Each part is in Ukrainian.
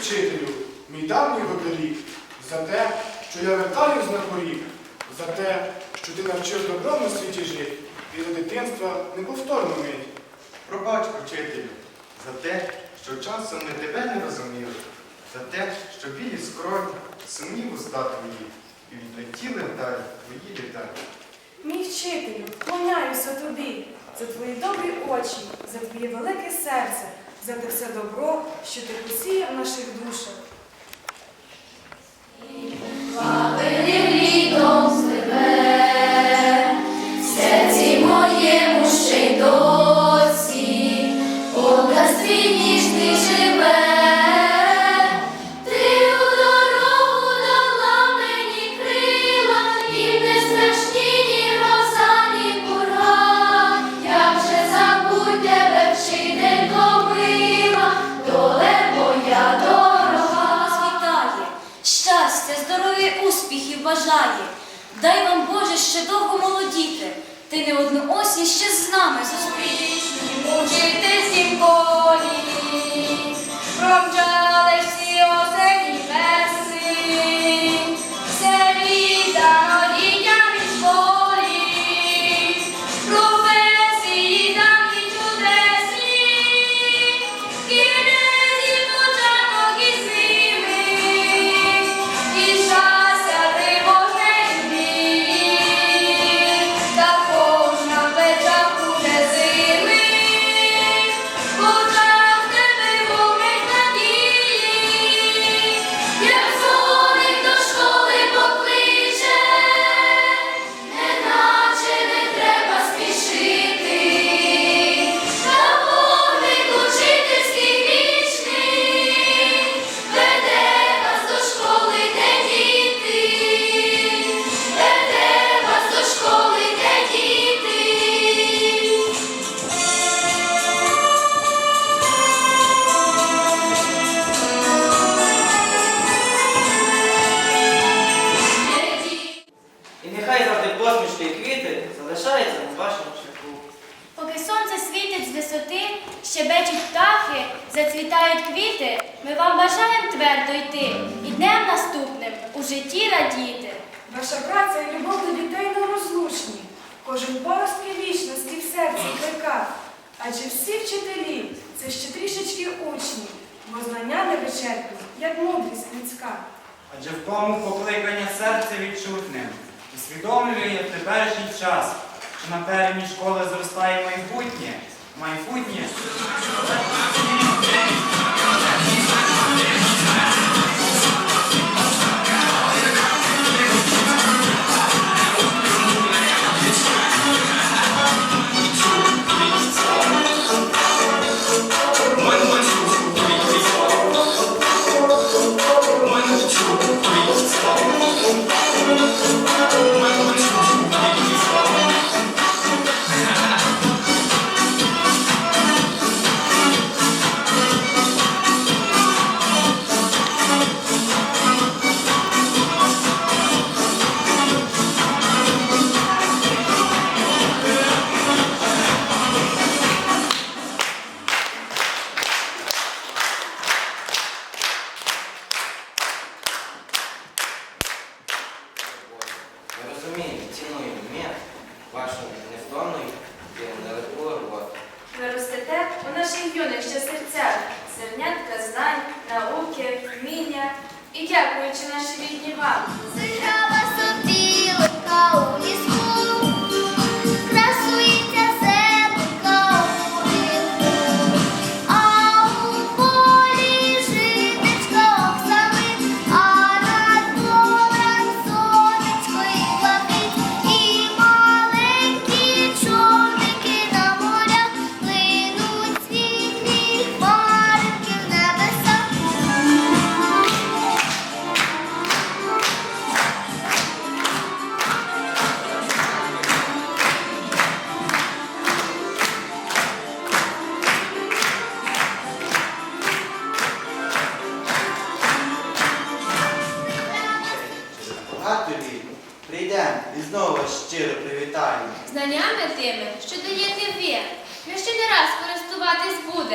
Вчителю, мій давній родолік, за те, що я вертаюсь на поріг, за те, що ти навчив добро світі жив, і до дитинства неповторно мить. Пробач, вчителю, за те, що часом ми тебе не розуміли, за те, що білі скроні, сумніву ста твої, і відлетіли вдалі твої літаки. Мій вчителю, вклоняюся тобі за твої добрі очі, за твоє велике серце, за те все добро, що ти посіяв в наших душах. Щастя, здоров'я, успіхів бажає. Дай вам Боже ще довго молодіти. Ти не одну осінь ще з нами зустрінеш. Учительськім полі, промчали всі осені знання як мудрість людська. Адже в тому покликання серця відчутне, усвідомлює в теперішній час, що на передній школи зростає майбутнє, майбутнє.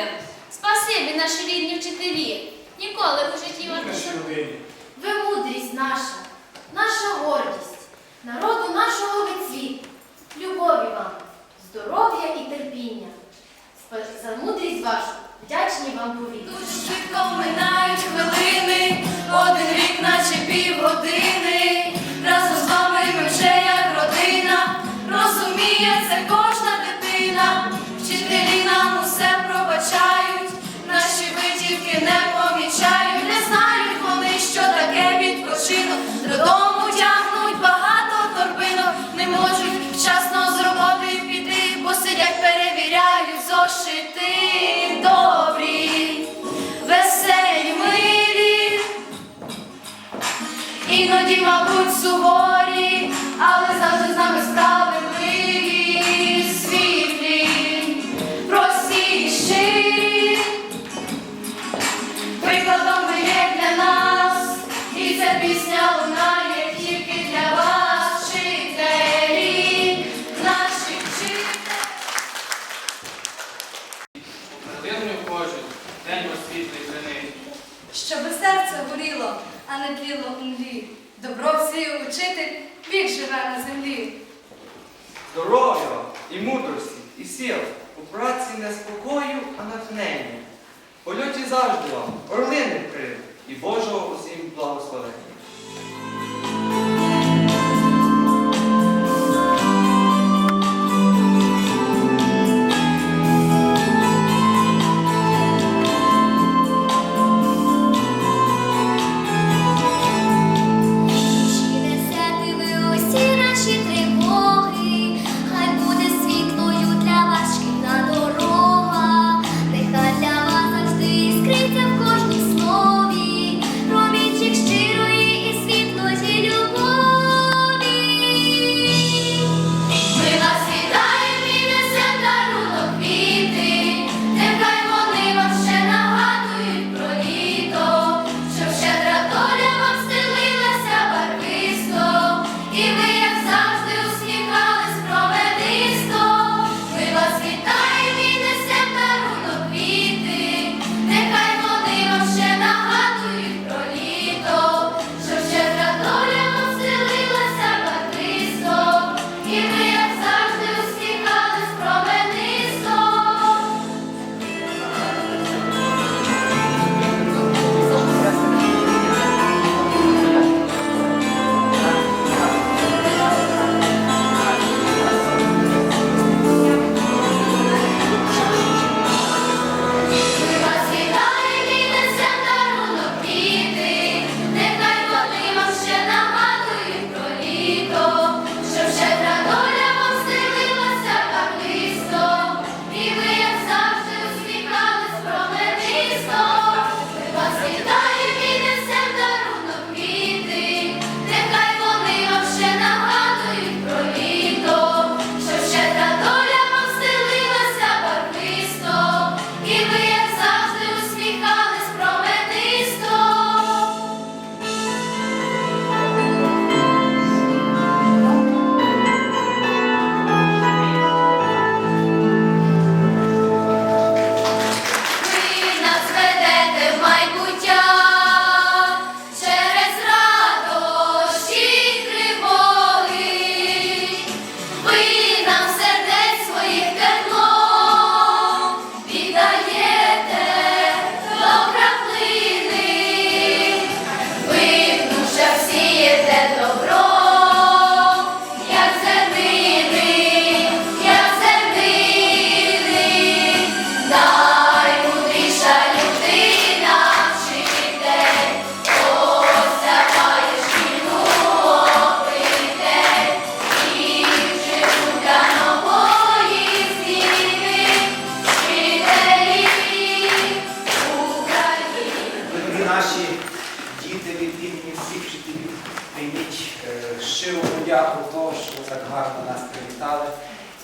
будем. Спасибі наші рідні вчителі. Ніколи в житті вас не забуду. Ви мудрість наша, наша гордість, народу нашого вицвіт, любові вам, здоров'я і терпіння. За мудрість вашу вдячні вам повітря. Дуже швидко минають хвилини, один рік, наче півгодини. Разом з вами ми вже як родина, розуміє це кожен. мабуть, суворо.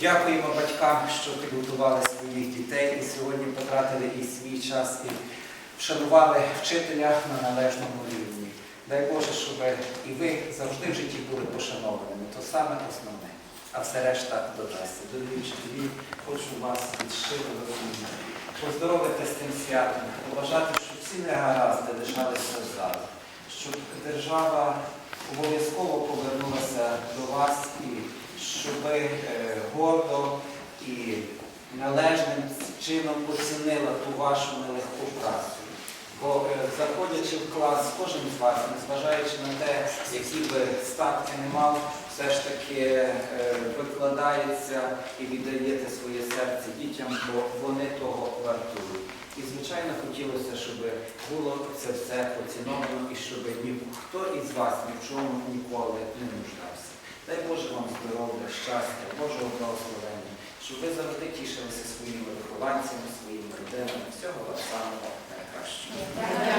Дякуємо батькам, що підготували своїх дітей і сьогодні потратили і свій час, і вшанували вчителя на належному рівні. Дай Боже, щоб і ви завжди в житті були пошанованими. То саме основне. А все решта додасться. Дорогі вчителі, хочу вас відшити до розуміння, поздоровити з тим святом, побажати, щоб всі негаразди лишалися ззаду, щоб держава обов'язково повернулася до вас і щоб е, гордо і належним чином оцінила ту вашу нелегку працю. Бо е, заходячи в клас, кожен з вас, незважаючи на те, які би статки не мав, все ж таки е, викладається і віддаєте своє серце дітям, бо вони того вартують. І, звичайно, хотілося, щоб було це все поціновано і щоб ніхто із вас ні в чому ніколи не нуждався. Дай Боже вам здоров'я, щастя, Божого благословення, щоб ви завжди тішилися своїми вихованцями, своїми родинами, всього вам самого найкращого.